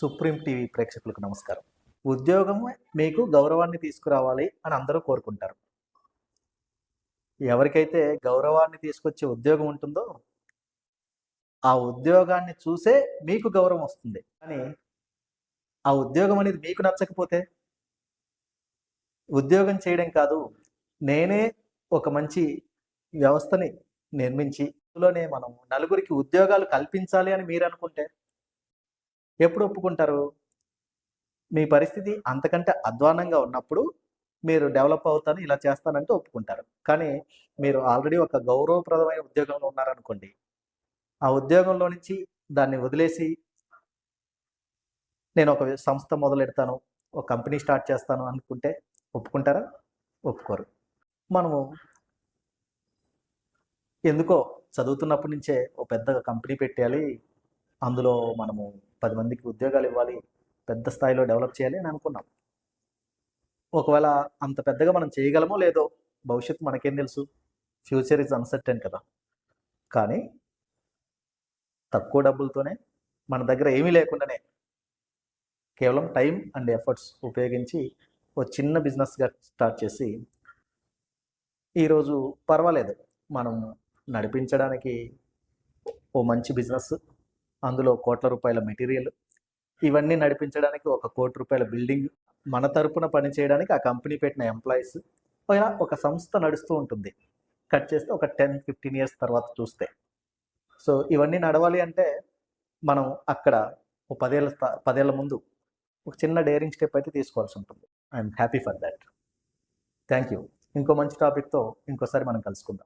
Supreme TV ప్రేక్షకులకు నమస్కారం. ఉద్యోగం మీకు గౌరవాన్ని తీసుకురావాలి అని అందరూ కోరుకుంటారు. ఎవరికైతే గౌరవాన్ని తీసుకొచ్చే ఉద్యోగం ఉంటుందో ఆ ఉద్యోగాన్ని చూసే మీకు గౌరవం వస్తుంది. కానీ ఆ ఉద్యోగం అనేది మీకు నచ్చకపోతే ఉద్యోగం చేయడం కాదు నేనే ఒక మంచి వ్యవస్థని నిర్మించి అందులోనే మనం నలుగురికి ఉద్యోగాలు కల్పించాలి అని మీరు అనుకుంటే ఎప్పుడు ఒప్పుకుంటారు? మీ పరిస్థితి అంతకంటే అధ్వానంగా ఉన్నప్పుడు మీరు డెవలప్ అవుతాను ఇలా చేస్తానంటే ఒప్పుకుంటారు. కానీ మీరు ఆల్రెడీ ఒక గౌరవప్రదమైన ఉద్యోగంలో ఉన్నారనుకోండి ఆ ఉద్యోగంలో నుంచి దాన్ని వదిలేసి నేను ఒక సంస్థ మొదలెడతాను ఒక కంపెనీ స్టార్ట్ చేస్తాను అనుకుంటే ఒప్పుకుంటారా? ఒప్పుకోరు. మనము ఎందుకో చదువుతున్నప్పటి నుంచే ఒక పెద్ద కంపెనీ పెట్టాలి అందులో మనము పది మందికి ఉద్యోగాలు ఇవ్వాలి పెద్ద స్థాయిలో డెవలప్ చేయాలి అని అనుకున్నాం. ఒకవేళ అంత పెద్దగా మనం చేయగలమో లేదో భవిష్యత్తు మనకేం తెలుసు? ఫ్యూచర్ ఇస్ అన్సర్టెన్ కదా. కానీ తక్కువ డబ్బులతోనే మన దగ్గర ఏమీ లేకుండానే కేవలం టైం అండ్ ఎఫర్ట్స్ ఉపయోగించి ఒక చిన్న బిజినెస్గా స్టార్ట్ చేసి ఈరోజు పర్వాలేదు. మనం నడిపించడానికి ఓ మంచి బిజినెస్ అందులో కోట్ల రూపాయల మెటీరియల్. ఇవన్నీ నడిపించడానికి ఒక కోటి రూపాయల బిల్డింగ్. మన తరపున పనిచేయడానికి ఆ కంపెనీ పెట్టిన ఎంప్లాయీస్. ఇలా ఒక సంస్థ నడుస్తూ ఉంటుంది. కట్ చేస్తే ఒక టెన్ ఫిఫ్టీన్ ఇయర్స్ తర్వాత చూస్తే. సో ఇవన్నీ నడవాలి అంటే మనం అక్కడ ఒక పదేళ్ళ పదేళ్ళ ముందు ఒక చిన్న డేరింగ్ స్టెప్ అయితే తీసుకోవాల్సి ఉంటుంది. I'm happy for that. Thank you ఇంకో మంచి టాపిక్తో ఇంకోసారి మనం కలుసుకుందాం.